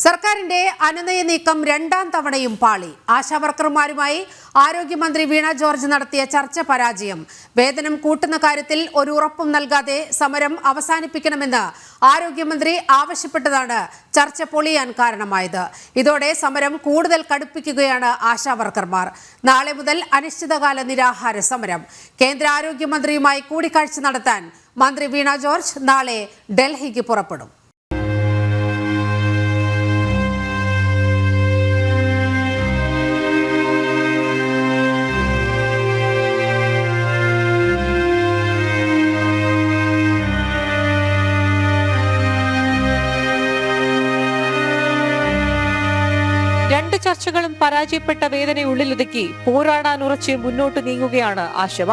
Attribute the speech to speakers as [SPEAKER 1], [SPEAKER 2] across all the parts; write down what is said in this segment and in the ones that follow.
[SPEAKER 1] സർക്കാരിന്റെ അനുനയ നീക്കം രണ്ടാം തവണയും പാളി. ആശാവർക്കർമാരുമായി ആരോഗ്യമന്ത്രി വീണ ജോർജ് നടത്തിയ ചർച്ച പരാജയം. വേതനം കൂട്ടുന്ന കാര്യത്തിൽ ഒരു ഉറപ്പും നൽകാതെ സമരം അവസാനിപ്പിക്കണമെന്ന് ആരോഗ്യമന്ത്രി ആവശ്യപ്പെട്ടതാണ് ചർച്ച പൊളിയാൻ കാരണമായത്. ഇതോടെ സമരം കൂടുതൽ കടുപ്പിക്കുകയാണ് ആശാവർക്കർമാർ. നാളെ മുതൽ അനിശ്ചിതകാല നിരാഹാര സമരം. കേന്ദ്ര ആരോഗ്യമന്ത്രിയുമായി കൂടിക്കാഴ്ച നടത്താൻ മന്ത്രി വീണ ജോർജ് നാളെ ഡൽഹിക്ക് പുറപ്പെടും.
[SPEAKER 2] രണ്ട് ചർച്ചകളും പരാജയപ്പെട്ട വേദന ഉള്ളിലൊതുക്കി പോരാടാൻ ഉറച്ച് മുന്നോട്ട് നീങ്ങുകയാണ് ആശവ.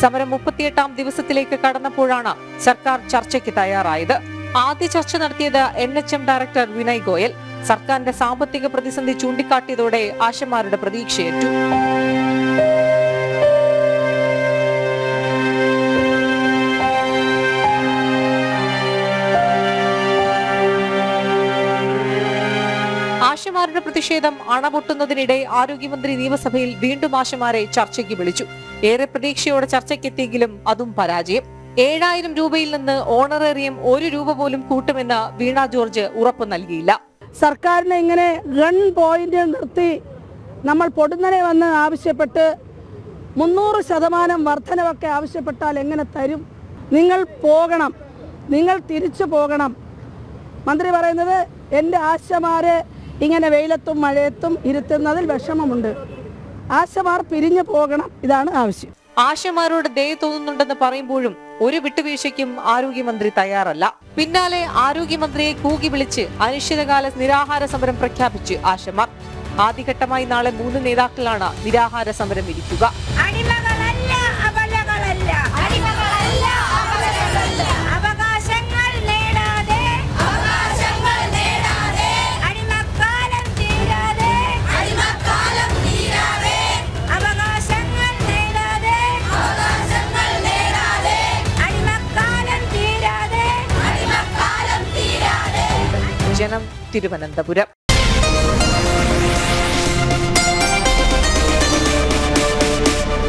[SPEAKER 2] സമരം മുപ്പത്തിയെട്ടാം ദിവസത്തിലേക്ക് കടന്നപ്പോഴാണ് സർക്കാർ ചർച്ചയ്ക്ക് തയ്യാറായത്. ആദ്യ ചർച്ച നടത്തിയത് N H M director Vinay Goyal. സർക്കാരിന്റെ സാമ്പത്തിക പ്രതിസന്ധി ചൂണ്ടിക്കാട്ടിയതോടെ ആശമാരുടെ പ്രതീക്ഷയേറ്റു. ആശമാരുടെ പ്രതിഷേധം അണപൊട്ടുന്നതിനിടെ ആരോഗ്യമന്ത്രി നിയമസഭയിൽ വീണ്ടും ആശമാരെ ചർച്ചയ്ക്ക് വിളിച്ചു. ഏറെ പ്രതീക്ഷയോടെ ചർച്ചയ്ക്കെത്തിയെങ്കിലും അതും പരാജയം. ഏഴായിരം രൂപയിൽ നിന്ന് ഓണറേറിയം ഒരു രൂപ പോലും കൂട്ടുമെന്ന് വീണ ജോർജ് ഉറപ്പു നൽകിയില്ല.
[SPEAKER 3] സർക്കാരിനെ ഇങ്ങനെ ഗൺ പോയിന്റ് നിർത്തി നമ്മൾ പൊടുന്നനെ വന്ന് ആവശ്യപ്പെട്ട് മുന്നൂറ് ശതമാനം വർധനവൊക്കെ ആവശ്യപ്പെട്ടാൽ എങ്ങനെ തരും? നിങ്ങൾ പോകണം. നിങ്ങൾ തിരിച്ചു പോകണം. മന്ത്രി പറയുന്നത് എന്റെ ആശമാരെ ഇങ്ങനെ വെയിലത്തും മഴയത്തും ഇരുത്തുന്നതിൽ വിഷമമുണ്ട്. ആശമാർ പിരിഞ്ഞു പോകണം ഇതാണ് ആവശ്യം.
[SPEAKER 2] ആശമാരോട് ദയ തോന്നുന്നുണ്ടെന്ന് പറയുമ്പോഴും ഒരു വിട്ടുവീഴ്ചയ്ക്കും ആരോഗ്യമന്ത്രി തയ്യാറല്ല. പിന്നാലെ ആരോഗ്യമന്ത്രിയെ കൂകി വിളിച്ച് അനിശ്ചിതകാല നിരാഹാര സമരം പ്രഖ്യാപിച്ച് ആശമാർ. ആദ്യഘട്ടമായി നാളെ മൂന്ന് നേതാക്കളാണ് നിരാഹാര സമരം ഇരിക്കുക. ജനം തിരുവനന്തപുരം.